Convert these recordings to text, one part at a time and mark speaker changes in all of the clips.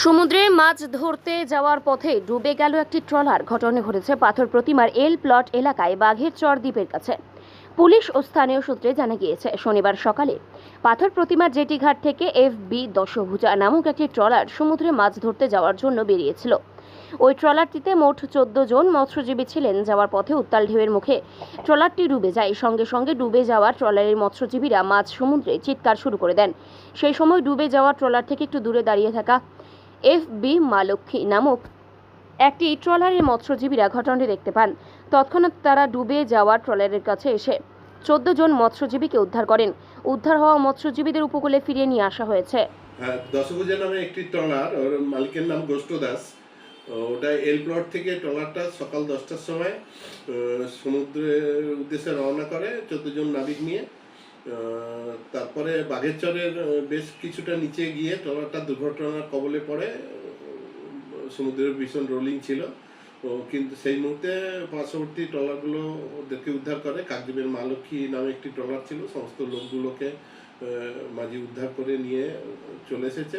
Speaker 1: সমুদ্রে মাছ ধরতে যাওয়ার পথে ডুবে গেল একটি ট্রলার। ঘটনা ঘটেছে পাথর প্রতিমার এল প্লট এলাকায় বাঘের চর দ্বীপের কাছে। পুলিশ ও স্থানীয় সূত্রে জানা গিয়েছে, শনিবার সকালে পাথর প্রতিমার জেটিঘাট থেকে এফ বি দশভুজা নামক একটি ট্রলার সমুদ্রে মাছ ধরতে যাওয়ার জন্য বেরিয়েছিল। ওই ট্রলারটিতে মোট চোদ্দ জন মৎস্যজীবী ছিলেন। যাওয়ার পথে উত্তাল ঢেউয়ের মুখে ট্রলারটি ডুবে যায়। সঙ্গে সঙ্গে ডুবে যাওয়া ট্রলারের মৎস্যজীবীরা মাছ সমুদ্রে চিৎকার শুরু করে দেন। সেই সময় ডুবে যাওয়া ট্রলার থেকে একটু দূরে দাঁড়িয়ে থাকা এফ বি মালক্ষী নামক একটি ট্রলারের মৎস্যজীবীরা ঘটনাটি দেখতে পান। তৎক্ষণাৎ তারা ডুবে যাওয়া ট্রলারের কাছে এসে চোদ্দ জন মৎস্যজীবীকে উদ্ধার করেন। উদ্ধার হওয়া মৎস্যজীবীদের উপকূলে ফিরিয়ে নিয়ে আসা হয়েছে।
Speaker 2: হ্যাঁ দশভুজা নামে একটি ট্রলার, ওর মালিকের নাম গোষ্ঠ দাস। ওটা এল প্লট থেকে ট্রলারটা সকাল দশটার সময় সমুদ্রের উদ্দেশ্যে রওনা করে চোদ্দ জন নাবিক নিয়ে তারপরে বাঘেরচরের বেশ কিছুটা নিচে গিয়ে ট্রলারটা দুর্ঘটনার কবলে পড়ে সমুদ্রের ভীষণ রোলিং ছিল। কিন্তু সেই মুহূর্তে পার্শ্ববর্তী ট্রলারগুলো ওদেরকে উদ্ধার করে। কাকদ্বীপের মালক্ষী নামে একটি ট্রলার ছিল। সমস্ত লোকগুলোকে মাঝি উদ্ধার করে নিয়ে চলে এসেছে।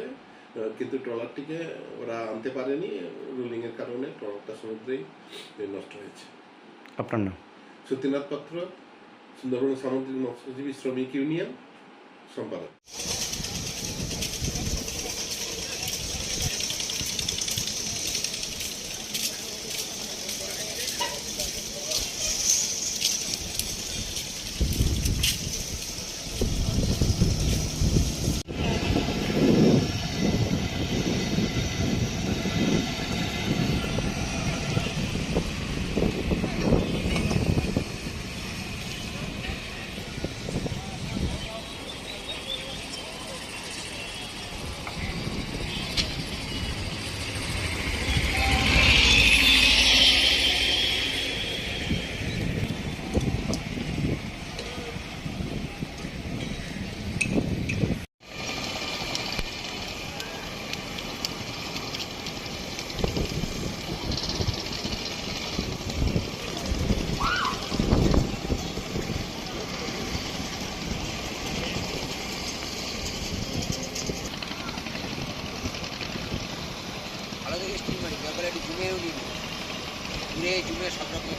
Speaker 2: কিন্তু ট্রলারটিকে ওরা আনতে পারেনি। রুলিং এর কারণে ট্রলারটা সমুদ্রেই নষ্ট হয়েছে।
Speaker 3: আপনার নাম?
Speaker 2: সত্যিনাথ পাত্র। সুন্দরবন সামুদ্রিক মৎস্যজীবী শ্রমিক ইউনিয়ন সম্পাদক
Speaker 4: ব্যাপারে একটু জুমেও নিই ঘুরে ঝুমে সব রকম